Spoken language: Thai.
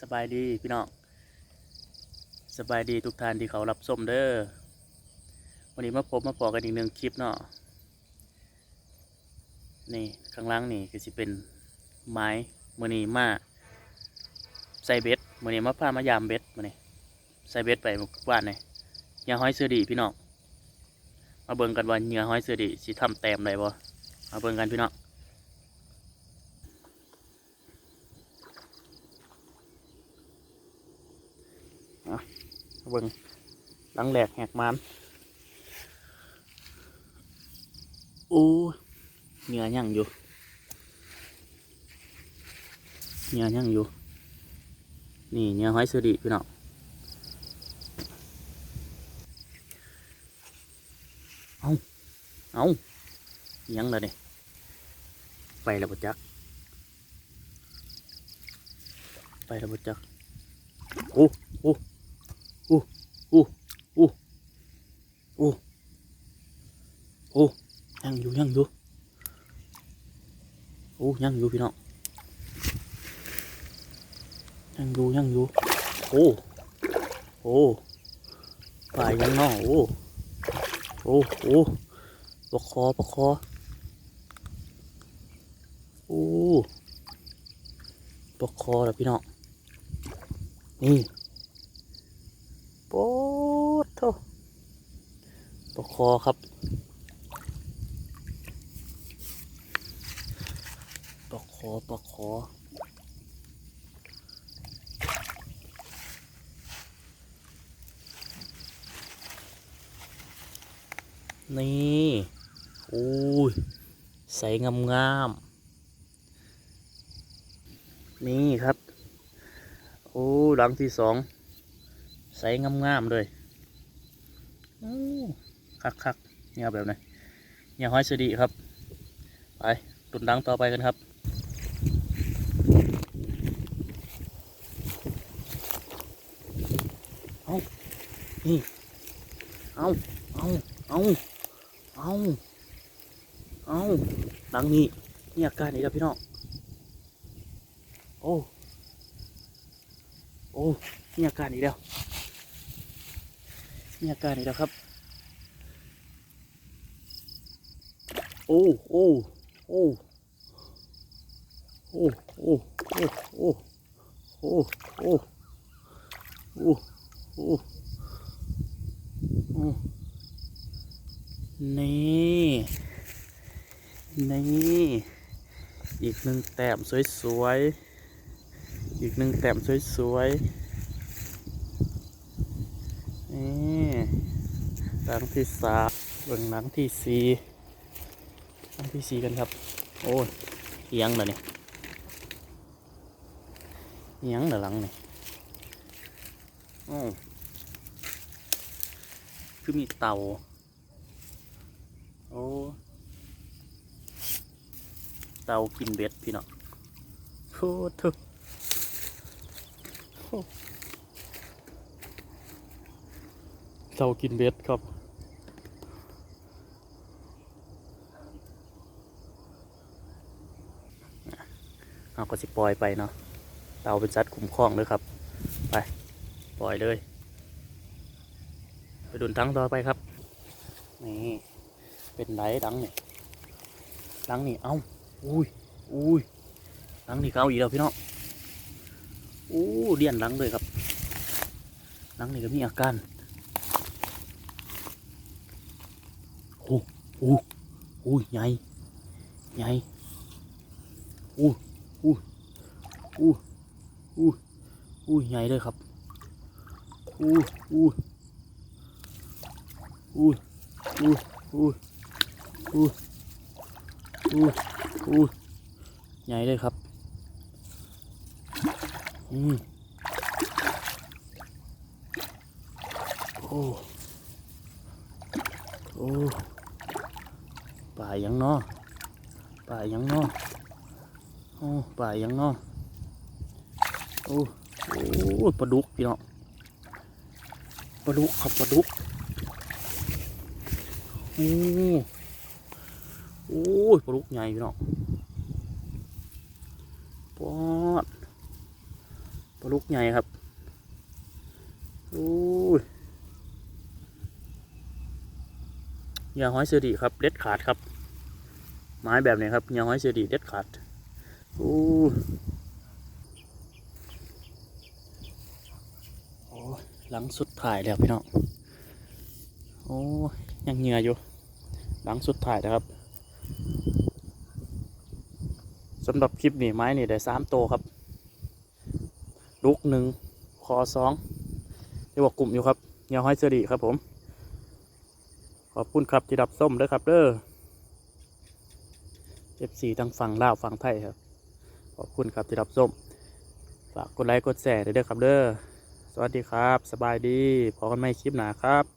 สบายดีพี่น้องสบายดีทุกท่านที่เขารับชมเด้อวันนี้มาพบมาปอกันอีกหนึ่งคลิปเนาะนี่ข้างล่างนี่ก็จะเป็นไม้มือนีมาใส่เบ็ดมือนีมาพามายามเบ็ดมือนีใส่เบ็ดไปบ้านนี่ยื่อห้อยเสือดีพี่น้องมาเบิ่งกันว่าเหยื่อห้อยเสือดีสิทำแต้มได้บ่มาเบิ่งกันพี่น้อง เบิ่งหลังแหลกแหกมันโอ้เหงื่อยังอยู่เหงื่อยังอยู่ นี่เหงื่อห้อยสุดีพี่น้องเอาเอาอิหยังเลยนี่ไปแล้วบ่จัก ไปแล้วบ่จัก โอ้โอ้ อู้อู้อู้โอ้ยังอยู่ยังอยู่โอ้ยังอยู่พี่น้องยังอยู่ยังอยู่โอ้โอ้ปลายยังน้อโอ้โอ้โอ้ปลาคอปลาคอโอ้ปลาคอแล้วพี่น้องนี่ ปดโถปกคอครับปกคอปกคอนี่โอ้ย ใสงามงามๆนี่ครับ โอ้หลังที่สอง ใสงามๆเลยคักคักๆเนี่ยแบบไหนเนี่ยห้อยสดีครับ ไปตุนดังต่อไปกันครับเอานี่เอาเอาเอาเอาเอาดังนี้นี่อาการนี้แล้วพี่น้องโอ้ โอ้มีอาการอีกแล้ว มีอาการอีกแล้วครับโอ้โอ้โอ้โอ้โอ้โอ้โอ้โอ้โอ้โอ้โอ้โอ้นี่นี่อีกหนึ่งแต้มสวยๆ อีกหนึ่งแต้มสวยๆ นี่หลังที่สามเบิ่งหลังที่สี่หลังที่สี่กันครับ โอ้ยเอียงเลยนี่เอียงเดอหลังนี่โอ้คือมีเตาโอ้เตากินเบ็ดพี่น้องโคตร เรากินเบ็ดครับเอาก็สิปล่อยไปเนาะเตาเป็นสัตว์คุ้มครองเลยครับ ไปปล่อยเลย ไปดุนทั้งต่อไปครับ นี่เป็นไหนดังนี่ดังนี่เอ้าอุ้ยอุ้ยดังนี่เอาอีกแล้วพี่น้องอู้เดียนดังเลยครับดังนี่ก็มีอาการ โอ้อ้โอ้ใหญ่ใหญ่โอ้โอ้โอ้โอ้โอ้ใหญ่เลยครับโอ้โอ้โอ้โอ้โอ้โอ้โอ้โอ้ใหญ่เลยครับอืมโอ้โอ้ ป่ายังเนอป่ายังเนอโอ้ป่ายังเนอโอ้โอ้ปลาดุกพี่น้องปลาดุกครับปลาดุกโอ้โอ้ยปลาดุกใหญ่พี่น้องปอดปลาลูกใหญ่ครับอู้ย ยาห้อยเสือดีครับเด็ดขาดครับ ไม้แบบนี้ครับยาห้อยเสือดีเด็ดขาดโอ้ยหหลังสุดถ่ายแล้วพี่น้องโอ้ยังเหงื่ออยู่ หลังสุดถ่ายนะครับสำหรับคลิปนี้ไม้นี่ได้สามโตวครับ ลูกหนึ่งคอสองเรียกว่ากลุ่มอยู่ครับยาห้อยเสอดีครับผม ขอบคุณครับที่รับส้มด้วยครับเด้อ FC ทั้งฝั่งลาวฝั่งไทยครับ ขอบคุณครับที่รับส้มฝากกดไลค์กดแชร์ด้วยครับเด้อสวัสดีครับ สบายดีพอกันไม่คลิปหนาครับ